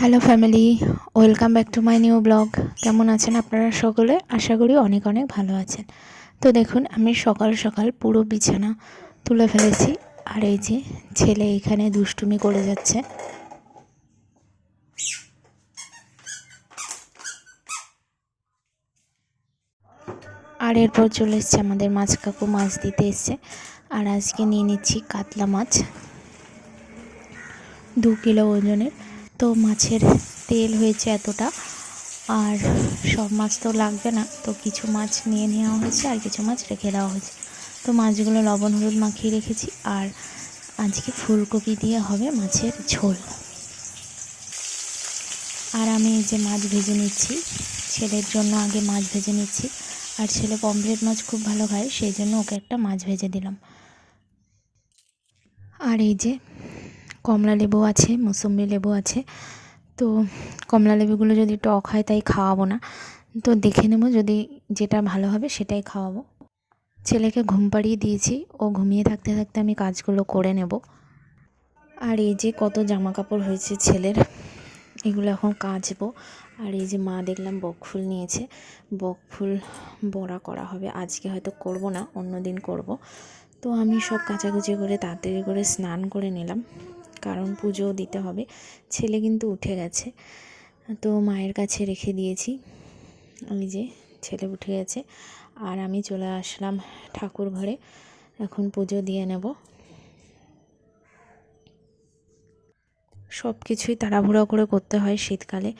Hello family welcome back to my new blog কেমন আছেন আপনারা সকলে? আশা করি অনেক অনেক ভালো আছেন। তো দেখুন, আমি সকাল সকাল পুরো বিছানা তুলে ফেলেছি। আর এই যে ছেলে এখানে দুষ্টুমি করে যাচ্ছে। আর এরপর চলে এসছে আমাদের মাছ কাকু, মাছ দিতে এসছে। আর আজকে নিয়ে নিচ্ছি কাতলা মাছ। দু কিলো ওজনের। তো মাছের তেল হয়েছে এতটা, আর সব মাছ তো লাগবে না, তো কিছু মাছ নিয়ে নেওয়া হয়েছে আর কিছু মাছ রেখে দেওয়া হয়েছে। তো মাছগুলো লবণ হলুদ মাখিয়ে রেখেছি, আর আজকে ফুলকপি দিয়ে হবে মাছের ঝোল। আর আমি যে মাছ ভেজে নিচ্ছি, ছেলের জন্য আগে মাছ ভেজে নিচ্ছি, আর ছেলে পমফ্রেট মাছ খুব ভালো খায়, সেই জন্য ওকে একটা মাছ ভেজে দিলাম। আর এই যে কমলা লেবু আছে, মুসম্বি লেবু আছে। তো কমলা লেবুগুলো যদি টক হয় তাই খাওয়াবো না। তো দেখে নেব যদি যেটা ভালো হবে সেটাই খাওয়াবো। ছেলেকে ঘুম পাড়িয়ে দিয়েছি, ও ঘুমিয়ে থাকতে থাকতে আমি কাজগুলো করে নেব। আর এই যে কত জামা কাপড় হয়েছে ছেলের, এগুলো এখন কাচবো। আর এই যে মা দেখলাম বকফুল নিয়েছে বকফুল বড়া করা হবে। আজকে হয়তো করব না অন্য দিন করব। তো আমি সব কাচাকুচি করে তাড়াতাড়ি করে স্নান করে নিলাম। কারণ পুজোও দিতে হবে। ছেলে কিন্তু উঠে গেছে। তো মায়ের কাছে রেখে দিয়েছি। ওই যে ছেলে উঠে গেছে। আর আমি চলে আসলাম ঠাকুর ঘরে। এখন পুজো দিয়ে নেব। সব কিছুই তাড়াহুড়ো করে করতে হয় শীতকালে।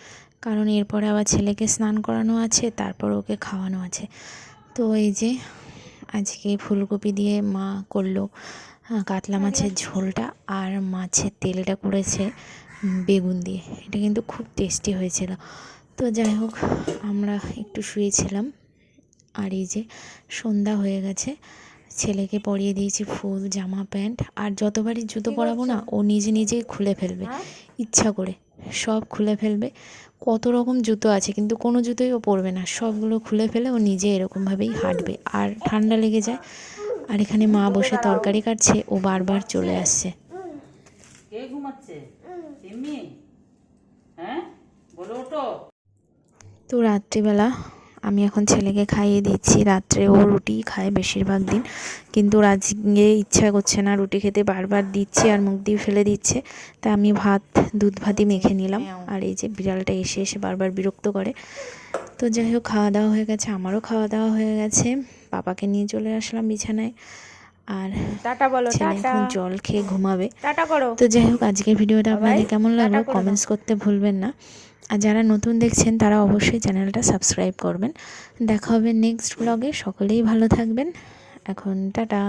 কারণ এরপরে আবার ছেলেকে স্নান করানো আছে, তারপর ওকে খাওয়ানো আছে। তো এই যে আজকে ফুলকপি দিয়ে মা করল কাতলা মাছের ঝোলটা আর মাছের তেলটা করেছে বেগুন দিয়ে। এটা কিন্তু খুব টেস্টি হয়েছিল। তো যাই হোক আমরা একটু শুয়েছিলাম। আর এই যে সন্ধ্যা হয়ে গেছে ছেলেকে পরিয়ে দিয়েছি ফুল জামা প্যান্ট। আর যতবারই জুতো পরাবো না ও নিজে নিজেই খুলে ফেলবে ইচ্ছা করে। সব খুলে ফেলবে। কত রকম জুতো আছে কিন্তু কোনো জুতোই ও পরবে না। সবগুলো খুলে ফেলে ও নিজে এরকমভাবেই হাঁটবে। আর ঠান্ডা লেগে যায় আর এখানে মা বসে তরকারি কাটছে ও বারবার চলে আসছে। কে ঘুমাচ্ছে? হ্যাঁ? বলো তো রাত্রিবেলা আমি এখন ছেলেকে খাইয়ে দিচ্ছি রাত্রে ও রুটি খায় বেশিরভাগ দিন। কিন্তু আজকে ইচ্ছা করছে না রুটি খেতে বারবার দিচ্ছি আর মুখ দিয়ে ফেলে দিচ্ছে। তা আমি ভাত দুধ ভাতই মেখে নিলাম। আর এই যে বিড়ালটা এসে এসে বারবার বিরক্ত করে। তো যাই হোক খাওয়া দাওয়া হয়ে গেছে আমারও খাওয়া দাওয়া হয়ে গেছে। পাপাকে নিয়ে চলে আসলাম বিছানায়। আর টাটা বলো এখন জল খেয়ে ঘুমাবে। টাটা করো। তো যাই হোক আজকের ভিডিওটা আপনাদের কেমন লাগল কমেন্টস করতে ভুলবেন না। আর যারা নতুন দেখছেন, তারা অবশ্যই চ্যানেলটা সাবস্ক্রাইব করবেন। দেখা হবে নেক্সট ব্লগে সকলেই ভালো থাকবেন। এখন টাটা।